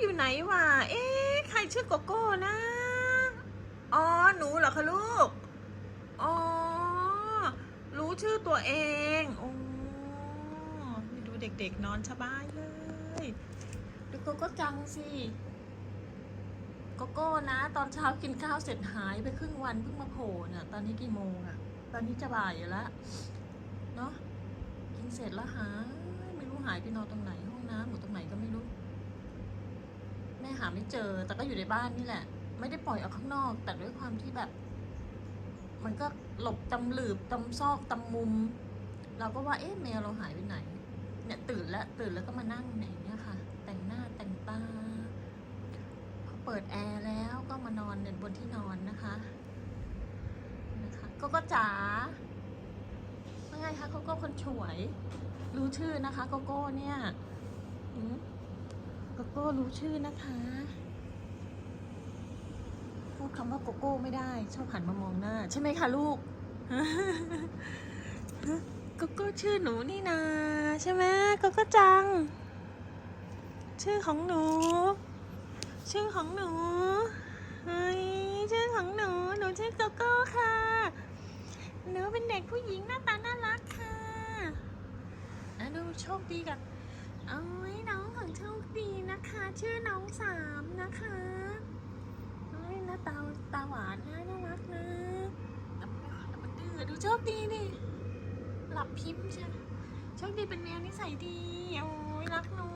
อยู่ไหนวะ เอ๊ะ ใครชื่อโกโก้นะ อ๋อ หนูเหรอคะลูก อ๋อ รู้ชื่อตัวเอง โอ้ดูเด็กๆนอนสบายเลย ดูโกโก้จังสิโกโก้นะ ตอนเช้ากินข้าวเสร็จหายไปครึ่งวันเพิ่งมาโผล่เนี่ย ตอนนี้กี่โมงอะตอนนี้จะบ่ายอยู่แล้ว เนาะกินเสร็จแล้วหายไม่รู้หายไปนอนตรงไหนห้องน้ำหรือตรงไหนก็ไม่รู้ หาไม่เจอ แต่ก็อยู่ในบ้านนี่แหละ ไม่ได้ปล่อยออกข้างนอก แต่ด้วยความที่แบบ มันก็หลบตำหลืบตำซอกตำมุม เราก็ว่าเอ๊ะแมวเราหายไปไหน เนี่ยตื่นแล้วตื่นแล้วก็มานั่งไหนเนี่ยค่ะ แต่งหน้าแต่งตาพอเปิดแอร์แล้วก็มานอนเนี่ยบนที่นอนนะคะนะคะก็ก็จ๋าว่าไงคะโกโก้คนฉวย รู้ชื่อนะคะโกโก้เนี่ย ก้รู้ชื่อนะคะพูดคำว่าโกโก้ไม่ได้ ชอบหันมามองหน้า ใช่ไหมคะลูกโกโก้ชื่อหนูนี่นาใช่ไหมโกโก้จัง ชื่อของหนู ชื่อของหนูเฮ้ยชื่อของหนู หนูชื่อโกโก้ค่ะหนูเป็นเด็กผู้หญิงหน้าตาน่ารักค่ะอะดูโชคดีกันเอาไว้น้องของโชคดีนะคะ ชื่อน้องสามนะคะเฮ้ยหน้าตาตาหวานนะน่ารักนะแต่มันมันดื้อดูโชคดีดิหลับพิมพ์ใช่โชคดีเป็นแมวนิสัยดีโอ้ยรักหนู